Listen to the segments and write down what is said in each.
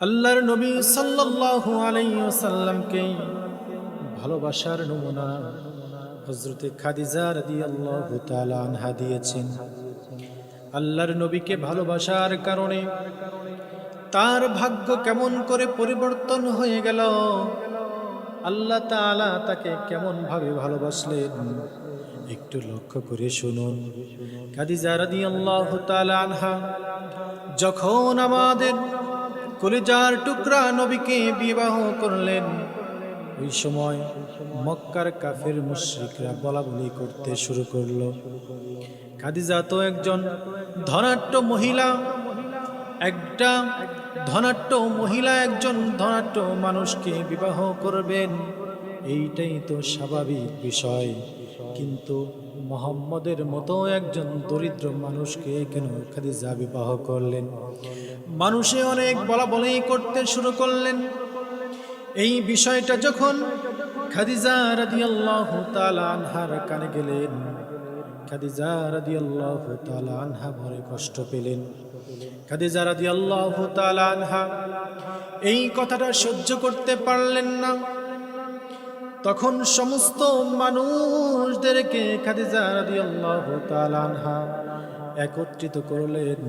আল্লাহর নবী সাল্লাল্লাহু আলাইহি ওয়াসাল্লামকে ভালোবাসার নমুনা হযরতে খাদিজা রাদিয়াল্লাহু তাআলা আনহা দিয়েছেন। আল্লাহর নবীকে ভালোবাসার কারণে তার ভাগ্য কেমন করে পরিবর্তন হয়ে গেল, আল্লাহ তাআলা তাকে কেমন ভাবে ভালোবাসলেন? একটু লক্ষ্য করে শুনুন। খাদিজা রাদিয়াল্লাহু তাআলা আনহা, যখন আমাদের কলিজার টুকরা নবীকে বিবাহ করলেন। ওই সময় মক্কার কাফের মুশ্রিকরা বলা বলি করতে শুরু করল। খাদিজা তো একজন ধনাট্য মহিলা, একটা ধনাট্য মহিলা একজন ধনাট্য মানুষকে বিবাহ করবেন। এইটাই তো স্বাভাবিক বিষয়। কিন্তু মোহাম্মদের মতো একজন দরিদ্র মানুষকে কেন খাদিজা বিবাহ করলেন? মানুষে অনেক বলা বলেই করতে শুরু করলেন। এই বিষয়টা যখন খাদিজা রাদিয়াল্লাহু তাআলা আনহার কানে গেলেন, খাদিজা রাদিয়াল্লাহু তাআলা আনহা ভরে কষ্ট পেলেন। খাদিজা রাদিয়াল্লাহু তাআলা আনহা এই কথাটা সহ্য করতে পারলেন না। তখন সমস্ত মানুষদেরকে খাদিজা একত্রিত করলেন।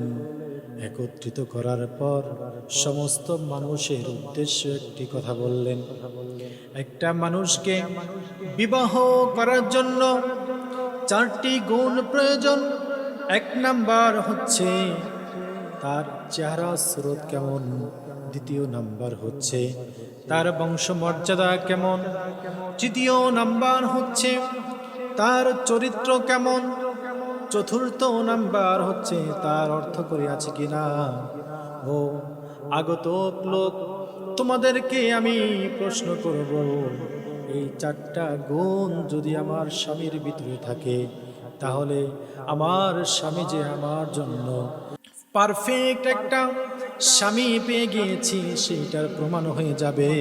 একত্রিত করার পর সমস্ত মানুষের উদ্দেশ্য একটি কথা বললেন। একটা মানুষকে বিবাহ করার জন্য চারটি গুণ প্রয়োজন। এক নাম্বার হচ্ছে তার চেহারা স্রোত কেমন? দ্বিতীয় নাম্বার হচ্ছে, তার বংশমর্যাদা কেমন? তৃতীয় নাম্বার হচ্ছে, তার চরিত্র কেমন? চতুর্থ নাম্বার হচ্ছে, তার অর্থ করে আছে কিনা? ও আগত লোক, তোমাদেরকে আমি প্রশ্ন করব, এই চারটা গুণ যদি আমার স্বামীর ভিতরে থাকে, তাহলে আমার স্বামী যে আমার জন্য পারফেক্ট একটা স্বামী পেয়ে গিয়েছি সেইটার প্রমাণ হয়ে যাবে।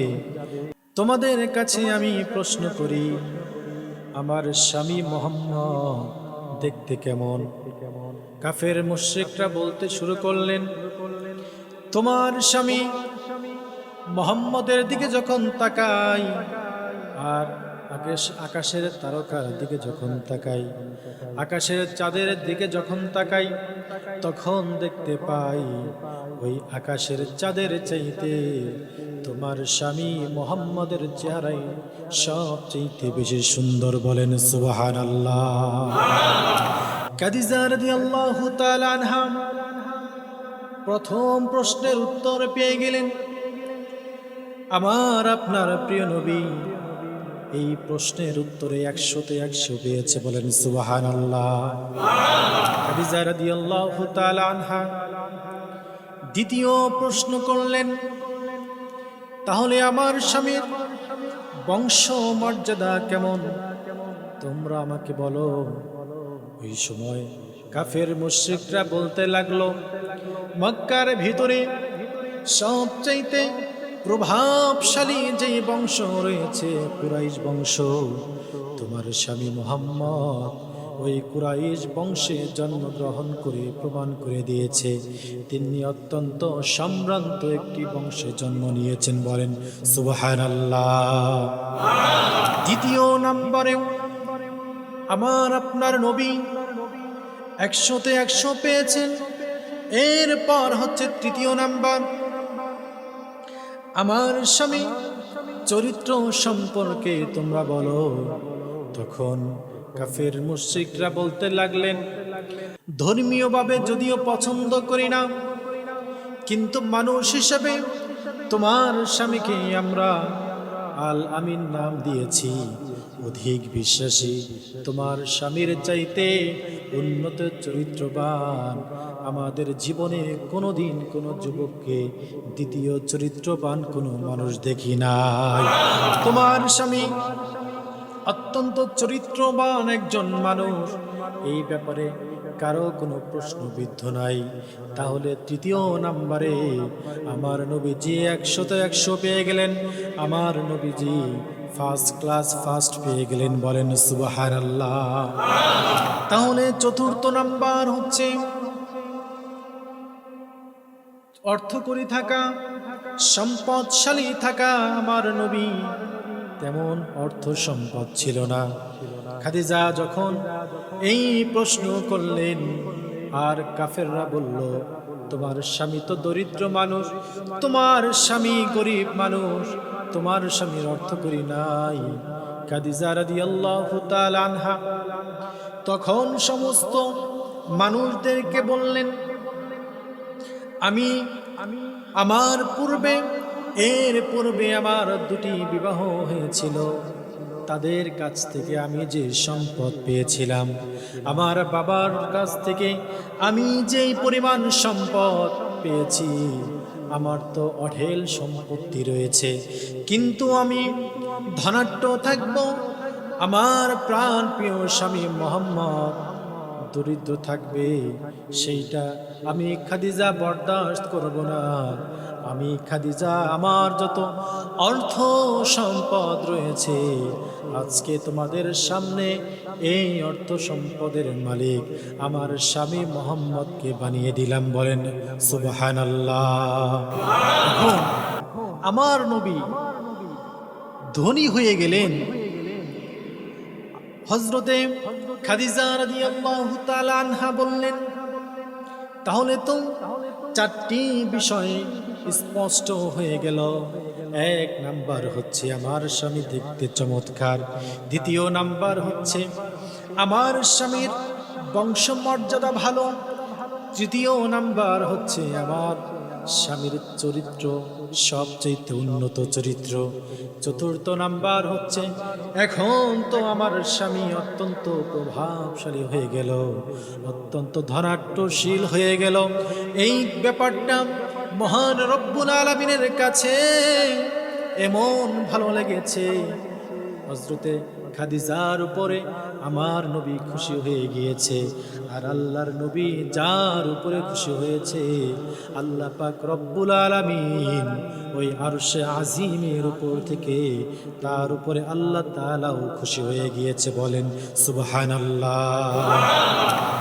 তোমাদের কাছে আমি প্রশ্ন করি, আমার স্বামী মোহাম্মদ দেখতে কেমন? কাফের মুশ্রিকরা বলতে শুরু করলেন, তোমার স্বামী মোহাম্মদের দিকে যখন তাকাই আর আকাশ, আকাশের তারকার দিকে যখন তাকাই, আকাশের চাঁদের দিকে যখন তাকাই, তখন দেখতে পাই, ওই আকাশের চাঁদের চাইতে তোমার স্বামী মোহাম্মদের চেহারাই সব চাইতে বেশি সুন্দর বলেন সুবাহান আল্লাহ কাদিজা রাদিয়াল্লাহু তাআলা আনহা প্রথম প্রশ্নের উত্তর পেয়ে গেলেন, আমার আপনার প্রিয় নবী এই প্রশ্নের উত্তরে একশোতে একশো পেয়েছে বলেন সুবাহান আল্লাহ দ্বিতীয় প্রশ্ন করলেন, তাহলে আমার স্বামীর বংশ মর্যাদা কেমন? তোমরা আমাকে বলো। ওই সময় কাফের মুশ্রিকরা বলতে লাগল, মক্কার ভিতরে সবচাইতে প্রভাবশালী যে বংশ রয়েছে, কুরাইশ বংশ। তোমার স্বামী মোহাম্মদ ওই কুরাইশ বংশে জন্মগ্রহণ করে, প্রমাণ করে দিয়েছে। তিনি অত্যন্ত সম্ভ্রান্ত একটি বংশে জন্ম নিয়েছেন বলেন সুবাহান আল্লাহ দ্বিতীয় নম্বরেও আমার আপনার নবী একশোতে একশো পেয়েছেন। এরপর হচ্ছে তৃতীয় নাম্বার আমার স্বামী চরিত্র সম্পর্কে তোমরা বলো। তখন কাফের মুশ্রিকরা বলতে লাগলেন, ধর্মীয়ভাবে যদিও পছন্দ করি না, কিন্তু মানুষ হিসেবে তোমার স্বামীকে আমরা আল আমিন নাম দিয়েছি। অধিক বিশ্বাসী তোমার স্বামীর চাইতে উন্নত চরিত্রবান। আমাদের জীবনে কোনোদিন কোনো যুবককে দ্বিতীয় চরিত্রবান কোনো মানুষ দেখি নাই। তোমার স্বামী অত্যন্ত চরিত্রবান একজন মানুষ। এই ব্যাপারে কারও কোনো প্রশ্নবিদ্ধ নাই। তাহলে তৃতীয় নাম্বারে আমার নবীজি একশোতে একশো পেয়ে গেলেন, আমার নবীজি ফার্স্ট ক্লাস ফার্স্ট পেয়ে গেলেন বলেন সুবাহার আল্লাহ তাহলে চতুর্থ নাম্বার হচ্ছে অর্থ করি থাকা, সম্পদশালী থাকা আমার নবী। তেমন অর্থ সম্পদ ছিল না। খাদিজা যখন এই প্রশ্ন করলেন, আর কাফেররা বলল, তোমার স্বামী তো দরিদ্র মানুষ, তোমার স্বামী গরিব মানুষ, তোমার স্বামীর অর্থ করি নাই। খাদিজা রাদিয়াল্লাহু তাআলা আনহা তখন সমস্ত মানুষদেরকে বললেন, আমি, আমার পূর্বে, এর পূর্বে আমার দুটি বিবাহ হয়েছিল। তাদের কাছ থেকে আমি যে সম্পদ পেয়েছিলাম, আমার বাবার কাছ থেকে আমি যেই পরিমাণ সম্পদ পেয়েছি, আমার তো অঢেল সম্পত্তি রয়েছে। কিন্তু আমি ধনাট্য থাকব, আমার প্রাণ প্রিয় স্বামী মোহাম্মদ দরিদ্র থাকবে, সেইটা আমি খাদিজা বরদাস্ত করব না। আমি খাদিজা, আমার যত অর্থ সম্পদ রয়েছে, আজকে তোমাদের সামনে এই অর্থ সম্পদের মালিক আমার স্বামী মোহাম্মদকে বানিয়ে দিলাম বলেন সুবাহান আমার নবী ধনী হয়ে গেলেন। হজরতে বললেন, তাহলে তো চারটি বিষয়ে স্পষ্ট হয়ে গেল। এক নাম্বার হচ্ছে আমার স্বামী দেখতে চমৎকার। দ্বিতীয় নাম্বার হচ্ছে আমার স্বামীর বংশমর্যাদা ভালো। তৃতীয় নাম্বার হচ্ছে আমার স্বামীর চরিত্র সবচেয়ে উন্নত চরিত্র। চতুর্থ নাম্বার হচ্ছে, এখন তো আমার স্বামী অত্যন্ত প্রভাবশালী হয়ে গেল, অত্যন্ত ধনাট্যশীল হয়ে গেল। এই ব্যাপারটা মহান রব্বুল আলমিনের কাছে এমন ভালো লেগেছে। হজরতে খাদিজার উপরে আমার নবী খুশি হয়ে গিয়েছে। আর আল্লাহর নবী যার উপরে খুশি হয়েছে, আল্লাহ পাক রব্বুল আলমিন ওই আরশে আজিমের উপর থেকে তার উপরে আল্লাহ তালাও খুশি হয়ে গিয়েছে বলেন, সুবহানাল্লাহ।